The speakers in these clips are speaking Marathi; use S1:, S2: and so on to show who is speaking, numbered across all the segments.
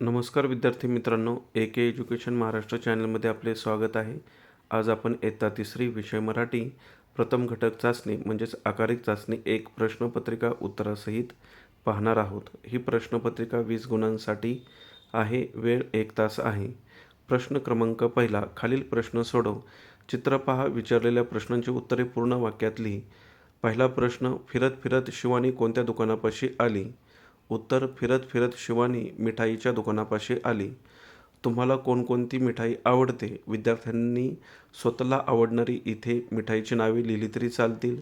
S1: नमस्कार विद्यार्थी मित्रांनो ए के एज्युकेशन महाराष्ट्र चॅनलमध्ये आपले स्वागत आहे. आज आपण इयत्ता तिसरी विषय मराठी प्रथम घटक चाचणी म्हणजेच आकारिक चाचणी एक प्रश्नपत्रिका उत्तरासहित पाहणार आहोत. ही प्रश्नपत्रिका वीस गुणांसाठी आहे वेळ एक तास आहे. प्रश्न क्रमांक पहिला खालील प्रश्न सोडव. चित्र पहा विचारलेल्या प्रश्नांची उत्तरे पूर्ण वाक्यात लिही. पहिला प्रश्न फिरत फिरत शिवानी कोणत्या दुकानापाशी आली? उत्तर फिरत फिरत शिवानी मिठाईच्या दुकानापाशी आली. तुम्हाला कोणकोणती मिठाई आवडते? विद्यार्थ्यांनी स्वतःला आवडणारी इथे मिठाईची नावे लिहिली तरी चालतील.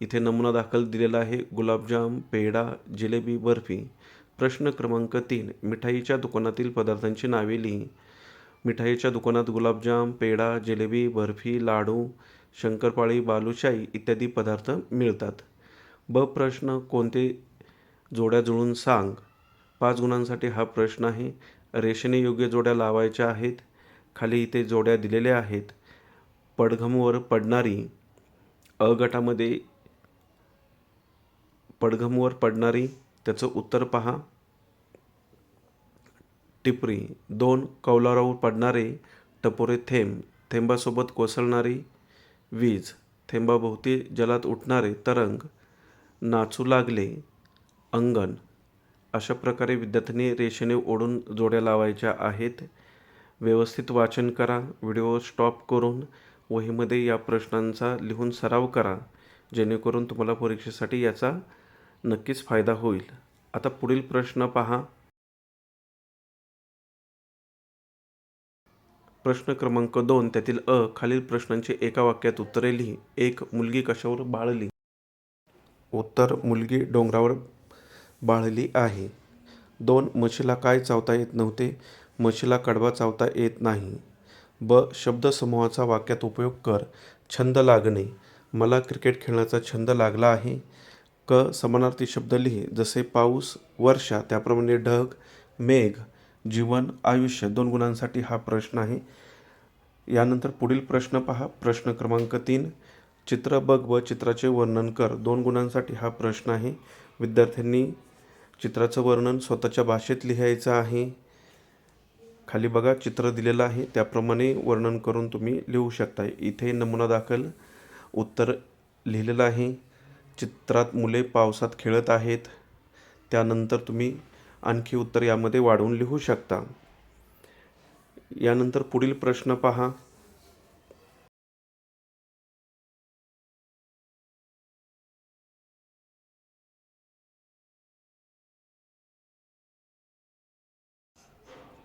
S1: इथे नमुना दाखल दिलेला आहे गुलाबजाम पेढा जिलेबी बर्फी. प्रश्न क्रमांक तीन. मिठाईच्या दुकानातील पदार्थांची नावे लिही. मिठाईच्या दुकानात गुलाबजाम पेढा जिलेबी बर्फी लाडू शंकरपाळी बालुशाही इत्यादी पदार्थ मिळतात. ब प्रश्न कोणते जोड्या जुळून सांग. पाच गुणांसाठी हा प्रश्न आहे. रेषेने योग्य जोड्या लावायच्या आहेत. खाली इथे जोड्या दिलेल्या आहेत. पडघमवर पडणारी अ गटामध्ये पडघमवर पडणारी त्याचं उत्तर पहा. टिपरी दोन कौलारावर पडणारे टपोरे थेंब थेंबासोबत कोसळणारी वीज थेंबाभोवती जलात उठणारे तरंग नाचू लागले अंगण अशा प्रकारे विद्यार्थ्यांनी रेषेने ओढून जोड्या लावायच्या आहेत. व्यवस्थित वाचन करा व्हिडिओ स्टॉप करून वहीमध्ये या प्रश्नांचा लिहून सराव करा जेणेकरून तुम्हाला परीक्षेसाठी याचा नक्कीच फायदा होईल. आता पुढील प्रश्न पहा. प्रश्न क्रमांक दोन त्यातील अ खालील प्रश्नांची एका वाक्यात उत्तरे लिही. एक मुलगी कशावर बाळली उत्तर मुलगी डोंगरावर बाळली आहे. दोन म्हशीला काय चावता येत नव्हते? म्हशीला कडवा चावता येत नाही. ब शब्दसमूहाचा वाक्यात उपयोग कर. छंद लागणे. मला क्रिकेट खेळण्याचा छंद लागला आहे. क समानार्थी शब्द लिही. जसे पाऊस वर्षा त्याप्रमाणे ढग मेघ जीवन आयुष्य दोन गुणांसाठी हा प्रश्न आहे. यानंतर पुढील प्रश्न पहा. प्रश्न क्रमांक तीन. चित्र बघ व चित्राचे वर्णन कर. दोन गुणांसाठी हा प्रश्न आहे. विद्यार्थ्यांनी चित्राचं वर्णन स्वतःच्या भाषेत लिहायचं आहे. खाली बघा चित्र दिलेलं आहे. त्याप्रमाणे वर्णन करून तुम्ही लिहू शकता. इथे नमुना दाखल उत्तर लिहिलेलं आहे. चित्रात मुले पावसात खेळत आहेत. त्यानंतर तुम्ही आणखी उत्तर यामध्ये वाढवून लिहू शकता. यानंतर पुढील प्रश्न पहा.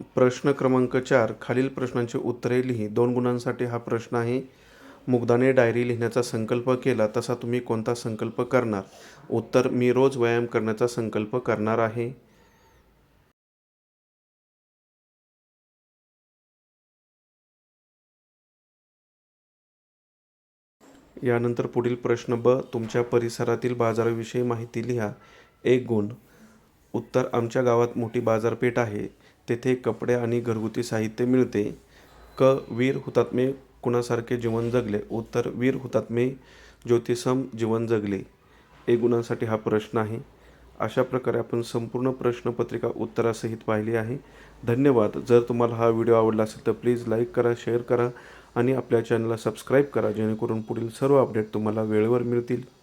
S1: प्रश्न क्रमांक चार खालील प्रश्नांची उत्तरे लिही. दोन गुणांसाठी हा प्रश्न आहे. मुग्धाने डायरी लिहिण्याचा संकल्प केला तसा तुम्ही कोणता संकल्प करणार? उत्तर मी रोज व्यायाम करण्याचा संकल्प करणार आहे. यानंतर पुढील प्रश्न ब तुमच्या परिसरातील बाजाराविषयी माहिती लिहा. एक गुण. उत्तर आमच्या गावात मोठी बाजारपेठ आहे. तेथे कपडे आणि घरगुती साहित्य मिळते. क. वीर हुतात्मे कुणासारखे जीवन जगले. उत्तर. वीर हुतात्मे ज्योतिसम जीवन जगले. ए गुणांसाठी हा प्रश्न आहे. अशा प्रकारे आपण संपूर्ण प्रश्नपत्रिका उत्तरासहित पाहिली आहे. धन्यवाद. जर तुम्हाला हा व्हिडिओ आवडला असेल तर प्लीज लाईक करा शेअर करा आणि आपल्या चॅनलला सबस्क्राईब करा जेणेकरून पुढील सर्व अपडेट तुम्हाला वेळेवर मिळतील.